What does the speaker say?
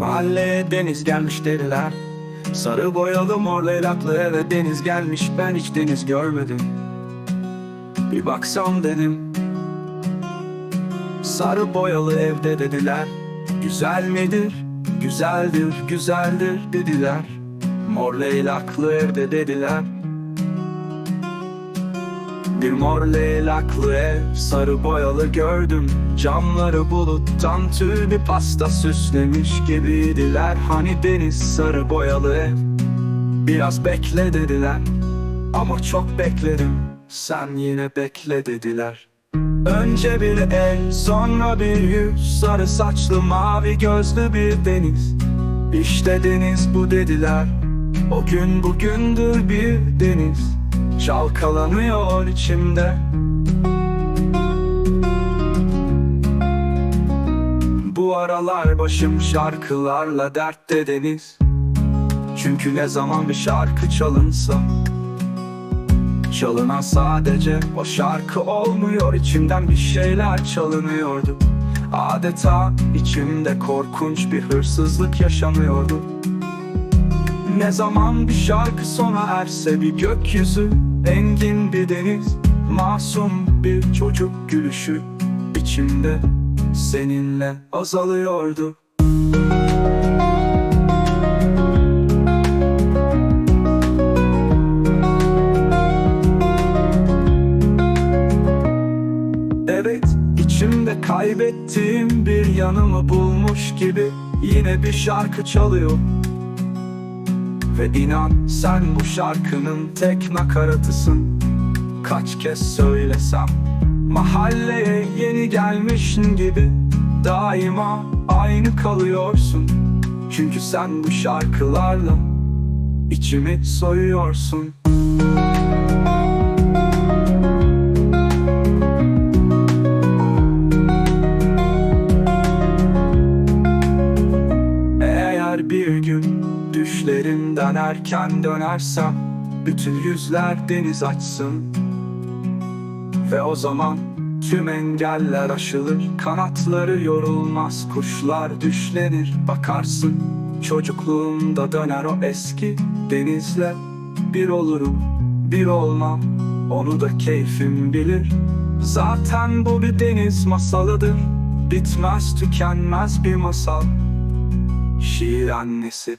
Mahalleye deniz gelmiş dediler Sarı boyalı mor leylaklı eve deniz gelmiş. Ben hiç deniz görmedim. Bir baksam dedim. Sarı boyalı evde dediler. Güzel midir? Güzeldir, güzeldir dediler. Mor leylaklı evde dediler bir mor leylaklı ev Sarı boyalı gördüm. Camları buluttan tül bir pasta süslemiş gibiydiler. Hani deniz sarı boyalı ev. Biraz bekle dediler. Ama çok bekledim. Sen yine bekle dediler. Önce bir el sonra bir yüz. Sarı saçlı mavi gözlü bir deniz. İşte deniz bu dediler. O gün bugündür bir deniz Çalkalanıyor içimde. Bu aralar başım şarkılarla dertte deniz. Çünkü ne zaman bir şarkı çalınsa Çalınan sadece o şarkı olmuyor. İçimden bir şeyler çalınıyordu. Adeta içimde korkunç bir hırsızlık yaşanıyordu. Ne zaman bir şarkı sona erse bir gökyüzü Engin bir deniz Masum bir çocuk gülüşü içimde seninle azalıyordu. Evet içimde kaybettiğim bir yanımı bulmuş gibi Yine bir şarkı çalıyor ve inan sen bu şarkının tek nakaratısın. Kaç kez söylesem Mahalleye yeni gelmişsin gibi Daima aynı kalıyorsun. Çünkü sen bu şarkılarla içimi soyuyorsun bir gün düşlerimden erken dönersem Bütün yüzler deniz açsın. Ve o zaman tüm engeller aşılır Kanatları yorulmaz kuşlar düşlenir Bakarsın çocukluğumda döner o eski denizle Bir olurum bir olmam onu da keyfim bilir. Zaten bu bir deniz masalıdır Bitmez tükenmez bir masal Şiir annesi